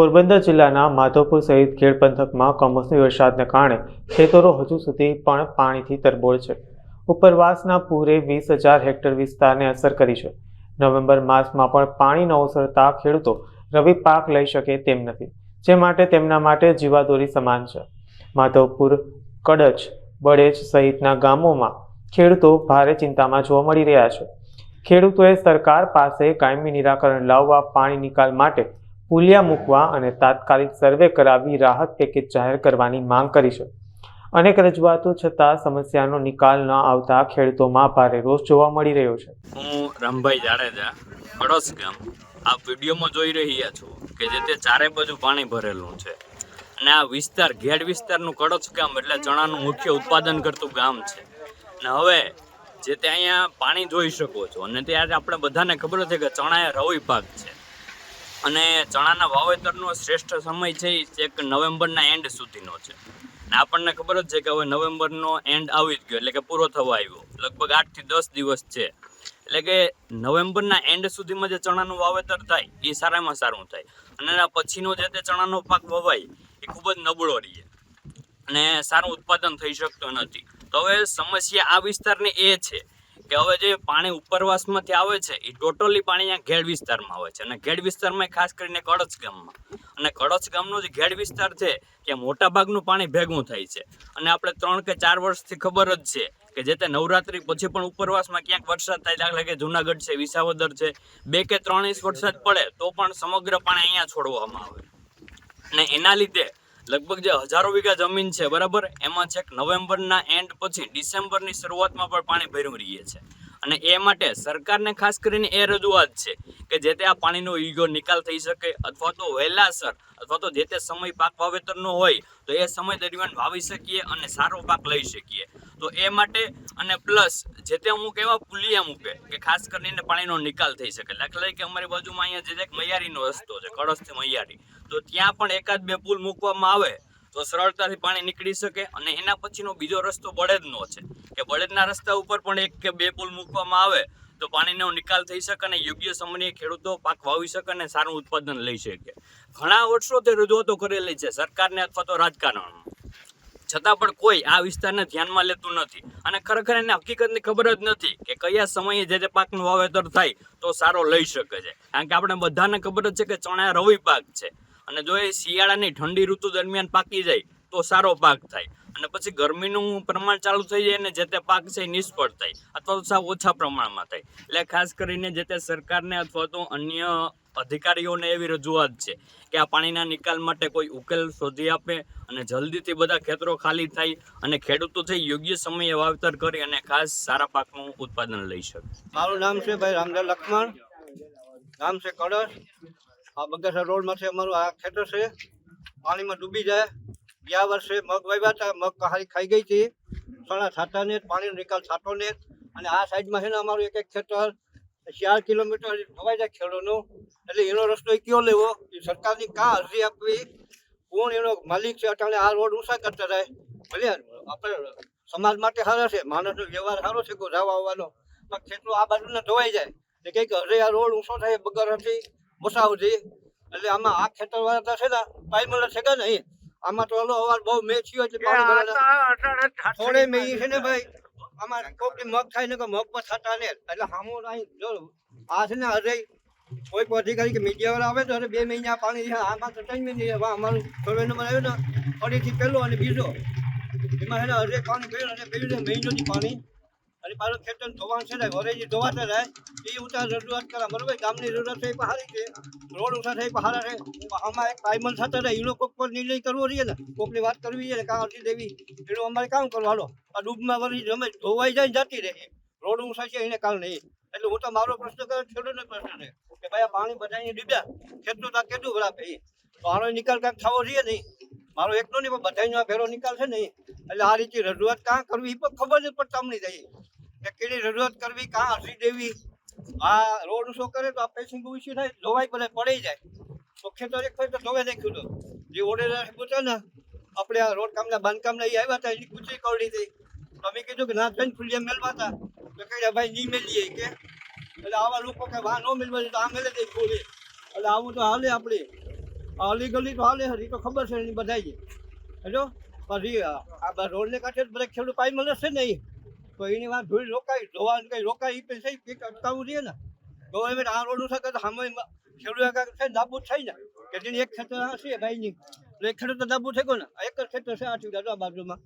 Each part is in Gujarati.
પોરબંદર જિલ્લાના માધવપુર સહિત ખેડ પંથકમાં કમોસમી વરસાદને કારણે ખેતરો હજુ સુધી પણ પાણીથી તરબોળ છે. ઉપરવાસના પૂરે વીસ હજાર હેક્ટર વિસ્તારને અસર કરી છે. નવેમ્બર માસમાં પણ પાણી ન ઓસરતા ખેડૂતો રવિ પાક લઈ શકે તેમ નથી, જે માટે તેમના માટે જીવાદોરી સમાન છે. માધવપુર, કડચ, બળેજ સહિતના ગામોમાં ખેડૂતો ભારે ચિંતામાં જોવા મળી રહ્યા છે. ખેડૂતોએ સરકાર પાસે કાયમી નિરાકરણ લાવવા પાણી નિકાલ માટે પુલિયા મૂકવા અને તાત્કાલિક સર્વે કરાવી રાહત પેકેજ જાહેર કરવાની માંગ કરી છે. અનેક રજૂઆતો છતાં સમસ્યાનો નિકાલ ન આવતા ખેડૂતોમાં ભારે રોષ જોવા મળી રહ્યો છે. હું રામભાઈ જાડેજા પડોશ ગામ. આ વિડીયોમાં જોઈ રહ્યા છો કે જે તે ચારે બાજુ પાણી ભરેલું છે. અને આ વિસ્તાર ઘેડ વિસ્તારનું કડોશ ગામ એટલે ચણાનું મુખ્ય ઉત્પાદન કરતું ગામ છે. અને હવે જે તે અહીંયા પાણી જોઈ શકો છો અને ત્યારે આપણે બધાને ખબર છે કે ચણા એ રવિ પાક છે. અને ચણાના વાવેતરનો શ્રેષ્ઠ સમય છે એ એક નવેમ્બરના એન્ડ સુધીનો છે. અને આપણને ખબર જ છે કે હવે નવેમ્બરનો એન્ડ આવી જ ગયો, એટલે કે પૂરો થવા આવ્યો. લગભગ આઠથી દસ દિવસ છે. એટલે કે નવેમ્બરના એન્ડ સુધીમાં જે ચણાનું વાવેતર થાય એ સારામાં સારું થાય. અને એના પછીનો જે તે ચણાનો પાક વવાય એ ખૂબ જ નબળો રહીએ. અને સારું ઉત્પાદન થઈ શકતું નથી. તો હવે સમસ્યા આ વિસ્તારની એ છે કે હવે જે પાણી ઉપરવાસમાંથી આવે છે એ ટોટલી પાણી અહીંયા ઘેડ વિસ્તારમાં આવે છે. અને ઘેડ વિસ્તારમાં ખાસ કરીને કડચ ગામમાં. અને કડચ ગામનો જે ઘેડ વિસ્તાર છે ત્યાં મોટાભાગનું પાણી ભેગું થાય છે. અને આપણે ત્રણ કે ચાર વર્ષથી ખબર જ છે કે જે તે નવરાત્રી પછી પણ ઉપરવાસમાં ક્યાંક વરસાદ થાય, દાખલા કે જુનાગઢ છે, વિસાવદર છે, બે કે ત્રણ ઇંચ વરસાદ પડે, તો પણ સમગ્ર પાણી અહીંયા છોડવામાં આવે. અને એના લીધે લગભગ જે હજારો વીઘા જમીન છે, બરાબર? એમાં છેક નવેમ્બરના એન્ડ પછી ડિસેમ્બરની શરૂઆતમાં પણ પાણી ભર્યું રહીએ છે. અને એ માટે સરકારને ખાસ કરીને એ રજૂઆત છે કે જે તે આ પાણીનો યોગ્ય નિકાલ થઈ શકે અથવા તો વહેલાસર અથવા તો જે તે સમય પાક વાવેતરનો હોય તો એ સમય દરમિયાન વાવી શકીએ અને સારો પાક લઈ શકીએ. તો એ માટે અને પ્લસ જે તે અમુક એવા પુલિયા મૂકે કે ખાસ કરીને પાણીનો નિકાલ થઈ શકે. દાખલા કે અમારી બાજુમાં અહીંયા જે એક મૈયારીનો રસ્તો છે, કળશથી મૈયારી. તો ત્યાં પણ એકાદ બે પુલ મૂકવામાં આવે તો સરળતાથી પાણી નીકળી શકે અને એના પછીનો બીજો રસ્તો બળદનો છે. કે બળદના રસ્તા ઉપર પણ એક કે બે પુલ મૂકવામાં આવે તો પાણીનો નિકાલ થઈ શકે અને યોગ્ય સમયે ખેડૂતો પાક વાવી શકે અને સારું ઉત્પાદન લઈ શકે. ઘણા વર્ષોથી રજૂઆતો કરેલી છે સરકારને અથવા તો રાજકારણમાં. છતાં પણ કોઈ આ વિસ્તારને ધ્યાનમાં લેતું નથી. અને ખરેખર એને હકીકતની ખબર જ નથી કે કયા સમયે જે તે પાકનું વાવેતર થાય તો સારો લઈ શકે છે. કારણ કે આપણે બધાને ખબર જ છે કે ચણા રવિ પાક છે. અને જો એ શિયાળાની ઠંડી ઋતુ દરમિયાન પાકી જાય તો સારો પાક થાય. અને પછી ગરમીનું પ્રમાણ ચાલુ થઈ જાય અને જે તે પાક છે એ નિષ્ફળ થાય. અથવા તો સાવ ઓછા પ્રમાણમાં થાય. એટલે ખાસ કરીને જે તે સરકારને અથવા તો અન્ય અધિકારીઓને એવી રજૂઆત છે કે આ પાણીના નિકાલ માટે કોઈ ઉકેલ શોધી આપે અને જલ્દીથી બધા ખેતરો ખાલી થાય અને ખેડૂતો થઈ યોગ્ય સમયે વાવેતર કરી અને ખાસ સારા પાકનું ઉત્પાદન લઈ શકે. મારું નામ છે ભાઈ રામદાસ લક્ષ્મણ નામ છે કડસ આ બગસરા રોડમાં છે અમારું આ ખેતર છે. પાણીમાં ડૂબી જાય. ગયા વર્ષે મગ વાવ્યા હતા. મગ હારી ખાઈ ગઈ હતી. સણા થતા ને, પાણીનો નિકાલ થતો ને. અને આ સાઈડમાં છે ને અમારું એક એક ખેતર. ચાર કિલોમીટર ખવાઈ જાય ખેડૂતનું. એટલે એનો રસ્તો કયો લેવો? એ સરકારની કા અરજી આપવી. કોણ એનો માલિક છે? અટાણે આ રોડ ઊંચા કરતા રહે ભલે આપણે સમાજ માટે સારા છે, માણસનો વ્યવહાર સારો છે, કોઈ જવા આવવાનો. પણ ખેતરો આ બાજુને ધોવાઈ જાય. એટલે કંઈક અરે આ રોડ ઊંચો થાય, બગર હતી મોસાવથી એટલે આમાં આ ખેતરવાળા તો છે ને પાઇમલ છે કે નહીં? આમાં તો હલો અવાર બહુ મેં થયો એટલે પાણી થોડે મેં છે ને ભાઈ? આમાં કોક મગ થાય ને કે મગ પર થતા ને. એટલે હામો અહીં જો આ છે ને હરે કોઈ અધિકારી કે મીડિયા વાળા આવે તો અરે બે મહિના પાણી આમાં તો ત્રણ મહિને અમારું સર્વે નંબર આવ્યો ને ફરીથી પહેલો અને બીજો. એમાં એને હરે પાણી ગયું અને પહેલું મહિનોથી પાણી. અને પાછું ખેતર ધોવાણ છે વરેજી ધોવાતા રહે એ ઉતાર રજૂઆત કરા બરોબર, ગામની જરૂરત છે એ છે. રોડ ઉઠા છે એ છે. આમાં એક પાયમલ થતા રહે એનો કોક પર નિર્ણય કરવો રહીએ ને, કોકની વાત કરવી છે ને, કાં અરજી દેવી. એનું અમારે કામ કરવું હાલો આ ડૂબમાં વરી જમે ધોવાઈ જાય જતી રહે. રોડ ઊંચા છે, એને કાલ નહીં એટલે હું તો મારો પ્રશ્ન કરે ખેડૂતનો પ્રશ્ન છે. કે ભાઈ આ પાણી બધાને ડૂબ્યા ખેડૂત આ કેટલું બરાબર ભાઈ તો આનો નિકાલ કાંઈક થવો જોઈએ નહીં. મારો એકનો નહીં, પણ બધાનો આ ફેરો નિકાલ છે નહીં એટલે આ રીતે રજૂઆત કાં કરવી, એ પણ ખબર જ પડતા નહીં થઈ. કે કેવી રજૂઆત કરવી, કાં અરજી દેવી? આ રોડ શો કરે તો આ પેસિંગ ઇસ્યુ થાય, ધોવાઈ પડે પડી જાય. તો ખેતર એક ફરી તો ધોવાઈ નાખ્યું તો. જે ઓડેદાર પૂછે ને, આપણે આ રોડ કામના, બાંધકામના એ આવ્યા હતા, એની પૂછી કરડી હતી. તો અમે કીધું કે ના થઈને ફૂલિયા મેળવા હતા. કહ્યા ભાઈ, નહીં મેલીએ કે? એટલે આવા લોકો કે, વાહ, ન મેળવા તો આ મેળે દે ખોલી એટલે આવું તો હાલે આપણે આ ગલી તો હાલે હરી, તો ખબર છે એની બધાય હેલો પછી આ રોડને કાંઠે બધા ખેડૂત પાઈ મળે ને. તો એની વાત ધૂળ રોકાય ધોવા કંઈ રોકાય એ પૈસા ને. ગવર્મેન્ટ આ રોડ છે તો સામે ખેડૂત છે નાબૂદ થઈ ને, કે એક ખેતર હશે ભાઈની. એટલે ખેડૂત નાબૂદ થઈ ગયો ને એક જ ખેતર છે આ ચીડા બાજુમાં.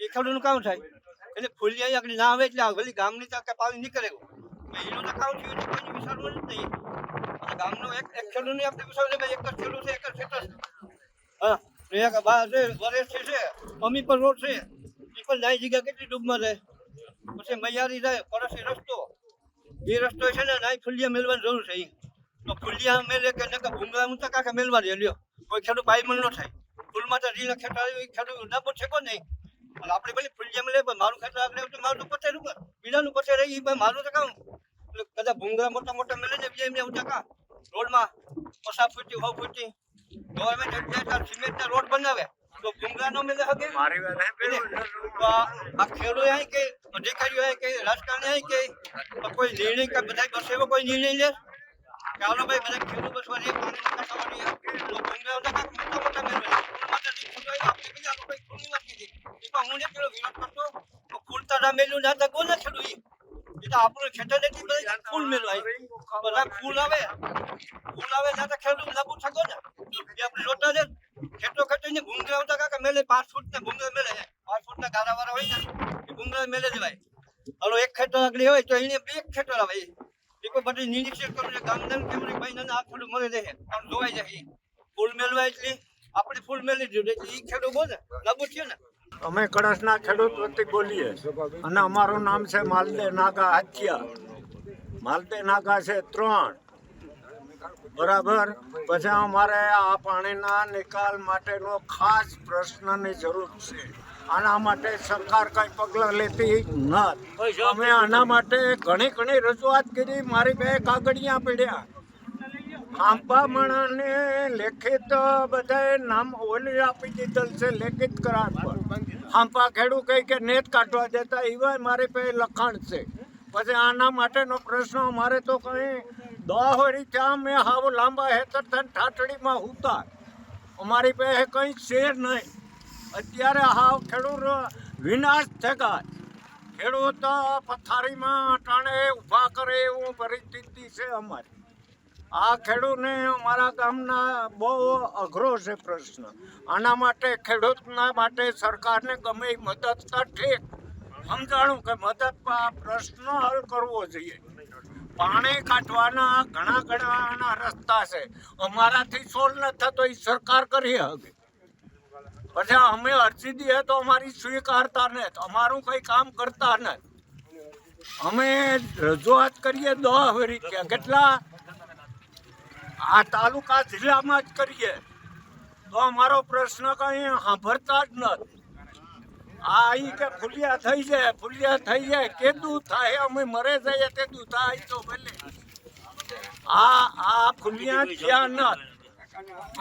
એ ખેડૂતનું કામ થાય. એટલે ફૂલી આગળ ના આવે એટલે વળી ગામની તો કે પાણી નીકળે એનું તો કામ થયું તો કોઈને વિચારવું જ નહીં. ગામનું એક એક નહીં, આપણે વિચારવું ભાઈ એક જ ખેડૂત છે, એક જ ખેતર હા એક બહાર છે, વરેસથી છે, અમી પર રોડ છે. એ પણ નાની જગ્યા કેટલી ડૂબમાં રહે. પછી મૈયારી જાય, પડોશી રસ્તો. એ રસ્તો છે ને નાઈ ફૂલિયા મેળવાની જરૂર છે તો ફૂલિયા મેલે કે નકા ભૂંગળા ઊંચા કાંકા મેળવા દે લ્યો. કોઈ ખેડૂત પાયમલ ન થાય. ફૂલમાં તો રીના ખેતર ખેડૂત નાબૂદ છે નહીં. આપણે પેલી ફૂલિયા લે પણ મારું ખાતર આપણે તો મારું તો પચે રૂપિયા બીજાનું પચે રહી પણ મારું તો કામ. કદાચ ભૂંગરા મોટા મોટા મેલે ને બીજા એમને ઊંચા કા? રોડમાં પસા ફૂટી હોવ ફૂટી. ગવર્મેન્ટ અત્યારે સિમેન્ટના રોડ બનાવે. તો ભૂંગરા નો મેલે હકે મારી વાત હે આ આ ખેડૂત હે કે અધિકારીઓ હે કે રાજકારણી હે કે કોઈ નિર્ણય કે બધા બસ એવો કોઈ નિર્ણય લે? ચાલો ભાઈ બધા ખેડૂત બસ વાળી પાણી ભૂંગળા તો કાંઈક મોટા મોટા મેળવે માટે દીકરો આવ્યો, આપણે બીજા લોકો કોઈ ખૂની વાત કીધી એ પણ હું ને પેલો વિરોધ કરતો તો ફૂલતા ના મેલ્યું ના તો કોને ખેડૂત ઈ? એ તો આપણું ખેતર નથી બધા ફૂલ મેળવાય બધા ફૂલ આવે ફૂલ આવે ના તો ખેડૂત લાગુ થકો ને એ આપણે જોતા છે ખેતો ખેતી ને ભૂંગળા આવતા કાકા મેલે પાંચ ફૂટ ને ભૂંગળા મેલે પાંચ ફૂટ ના ગારા વાળા હોય ને એ ભૂંગળા મેલે તો આવે એ એ ના ફૂલ આપણે ફૂલ મેલી દીધું એ ખેડૂત બોલે લાગુ છે ને? અમે કળશના ખેડૂત વતી બોલીએ. અને અમારું નામ છે માલદે નાગા હાથિયા. માલદે નાગા છે ત્રણ. બરાબર? પછી અમારે આ પાણીના નિકાલ માટેનો ખાસ પ્રશ્નની જરૂર છે. આના માટે સરકાર કઈ પગલાં લેતી નથી. અમે આના માટે ઘણી ઘણી રજૂઆત કરી. મારી બે કાગળિયા પડ્યા. ખાંભા માણાને લેખિત બધાએ નામ ઓલી આપી દીધેલ છે, લેખિત કરાર પર. આંબા ખેડૂ કહી કે, નેત કાઢવા દેતા એવા મારી પાસે લખાણ છે. પછી આના માટેનો પ્રશ્ન અમારે તો કઈ દોહરી ત્યાં મેં હાવ લાંબા હેતર થઈને ઠાઠડીમાં ઉતાર. અમારી પાસે કંઈ છે નહીં. અત્યારે હાવ ખેડૂત વિનાશ ગયા ખેડૂત પથારીમાં અટાણે ઊભા કરે એવું પરિસ્થિતિ છે અમારી. આ ખેડૂતને અમારા ગામના બહુ અઘરો છે પ્રશ્ન. આના માટે ખેડૂતના માટે સરકારને ગમે એ મદદ તો સમજાણું કે મદદ આ પ્રશ્ન હલ કરવો જોઈએ. પાણી કાઢવાના ઘણા ઘણા રસ્તા છે. અમારાથી સોલ ન થતો એ સરકાર કરી શકે. પછી અમે અરજી દઈએ તો અમારી સ્વીકારતા નથી. અમારું કંઈ કામ કરતા નથી. અમે રજૂઆત કરીએ દહ રીતે કેટલા આ તાલુકા જિલ્લામાં જ કરીએ. તો અમારો પ્રશ્ન કઈ સાંભળતા જ નથી. આ અહીં કે ફુલિયા થઈ જાય ફુલિયા થઈ જાય કેદું થાય અમે મરે જઈએ કેદું થાય તો ભલે. આ આ ફુલિયા થયા ન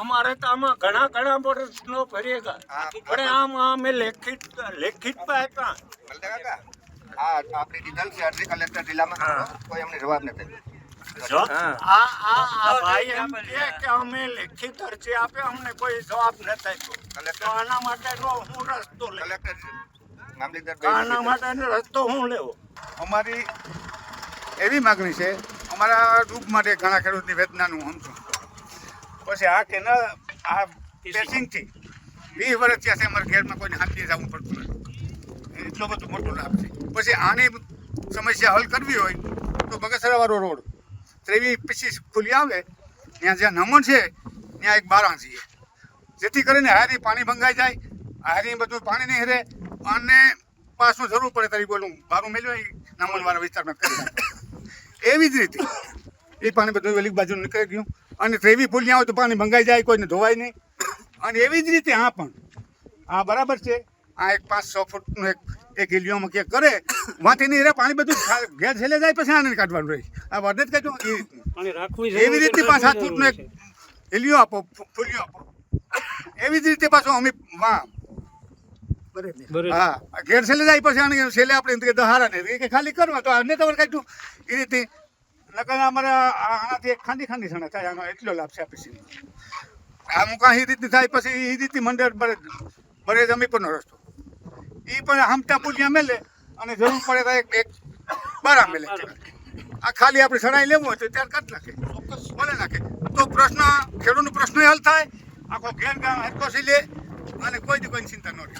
અમારે તો આમાં ઘણા ઘણા પ્રશ્નો ભરી ગયા. પણ આમ અમે લેખિત લેખિત કાકા આ આપણી દીધલ છે અરજી કલેક્ટર જિલ્લામાં કોઈ અમને જવાબ નથી. આ આ આ ભાઈ એમ કે અમે લેખિત અરજી આપે અમને કોઈ જવાબ નથી આપ્યો તો આના માટેનો હું રસ્તો લે આના માટેનો રસ્તો હું લેવો. અમારી એવી માગણી છે અમારા દુઃખ માટે ઘણા ખેડૂતની વેદનાનું સમજું. પછી આ કેનાલ આ પેસિંગથી વીસ વર્ષ થયા છે અમારા ઘેરમાં કોઈને હાથી જવું પડતું નથી. એટલો બધો મોટો લાભ છે. પછી આની સમસ્યા હલ કરવી હોય તો બગસરાવાળો રોડ. ત્રેવી પચીસ ખુલી આવે, ત્યાં જ્યાં નમણ છે, ત્યાં એક બારણ જઈએ જેથી કરીને હારી પાણી ભંગાઈ જાય, હારી બધું પાણી નહીં રહે, અને પાસનું જરૂર પડે તારી બોલું બારું મેળવે નમણવાળા વિસ્તારમાં કરી એવી જ રીતે એ પાણી બધું વેલી બાજુ નીકળી ગયું. અને ત્રેવી ફૂલ હોય તો પાણી ભંગાઈ જાય, કોઈને ધોવાય નહીં. અને એવી જ રીતે આ પણ. આ બરાબર છે. આ એક પાંચ, છ ફૂટનું એક એક હિલિયોમાં કે કરે વાંથી નહીં રહે પાણી બધું ઘેર છેલ્લે જાય પછી આને કાઢવાનું રહે. આ વર્ણિત કહેજો. એ રીતનું. એવી રીતે પાંચ સાત ફૂટનું એક હિલિયો આપો ફૂલિયો આપો. એવી જ રીતે પાછું અમે વાં હા ઘેર છેલ્લે જાય પછી આને છેલ્લે આપણે એમ કે દહારા ને કે ખાલી કરવા તો આને તમારે કાઢ્યું. એ રીતે નકર અમારે આનાથી એક ખાંડી ખાંડી સણા થાય આનો એટલો લાભ છે પછી આમ એ રીતની થાય પછી એ રીતની મંડળ ભરે ભરે જમી પરનો રસ્તો. એ પણ હમતા પુલિયા મેલે અને જરૂર પડે તો એક એક બારા મેલે આ ખાલી આપણે સડાઈ લેવું હોય તો ત્યારે કાઢ નાખે. બોલે નાખે. તો પ્રશ્ન ખેડૂતનો પ્રશ્ન હલ થાય. આખો ઘેર ગામ હરકોસી લે અને કોઈ દી કોઈની ચિંતા ન રહે.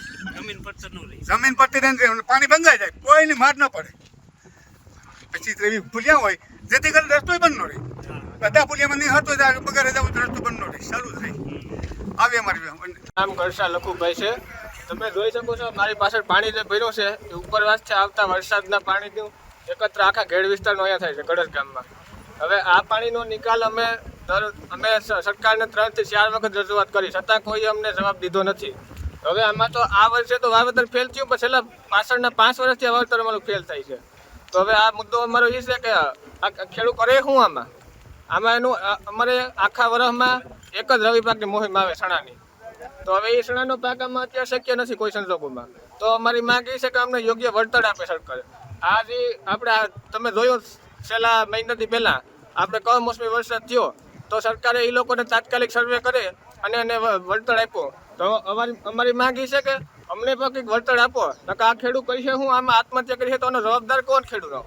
જમીન પરથી રહીને રહે. પાણી બંધાઈ જાય. કોઈની માર ન પડે. પછી ત્રેવી એવી પુલિયા હોય. જેથી કરીને રસ્તો બંધ ન રહે. બધા ભૂલ્યામાં નહીં હતો બગાડે જવું રસ્તો બંધ ન રહે. ચાલુ થાય આવે આવી અમારી નામ કરશા લખુભાઈ છે. તમે જોઈ શકો છો, મારી પાછળ પાણી જે ભર્યો છે, એ ઉપરવાસથી આવતા વરસાદના પાણીનું એકત્ર આખા ઘેડ વિસ્તારનો અહીંયા થાય છે કડસ ગામમાં. હવે આ પાણીનો નિકાલ અમે દર, અમે સરકારને ત્રણથી ચાર વખત રજૂઆત કરી, છતાં કોઈ અમને જવાબ દીધો નથી. હવે આમાં તો આ વર્ષે તો વાવેતર ફેલ થયું, પણ છેલ્લા પાછળના પાંચ વર્ષથી વાવેતર અમારું ફેલ થાય છે. તો હવે આ મુદ્દો અમારો એ છે કે, આ ખેડૂત કરે શું આમાં? આમાં એનું અમારે આખા વર્ષમાં એક જ રવિ પાકની મોહિમ આવે ચણાની તો હવે એ ચણાનો પાક આમાં અત્યારે શક્ય નથી કોઈ સંજોગોમાં. તો અમારી માંગ એ છે કે અમને યોગ્ય વળતર આપે સરકાર. આ જે આપણે તમે જોયું છેલ્લા મહિનાથી પહેલાં, આપણે કમોસમી વરસાદ થયો, તો સરકારે એ લોકોને તાત્કાલિક સર્વે કરે અને એને વળતર આપ્યો. તો અમારી અમારી માંગ એ છે કે અમને પણ કંઈક વળતર આપો નકા આ ખેડૂત કરી હું આમાં આત્મહત્યા કરી તો એનો જવાબદાર કોણ ખેડૂતો?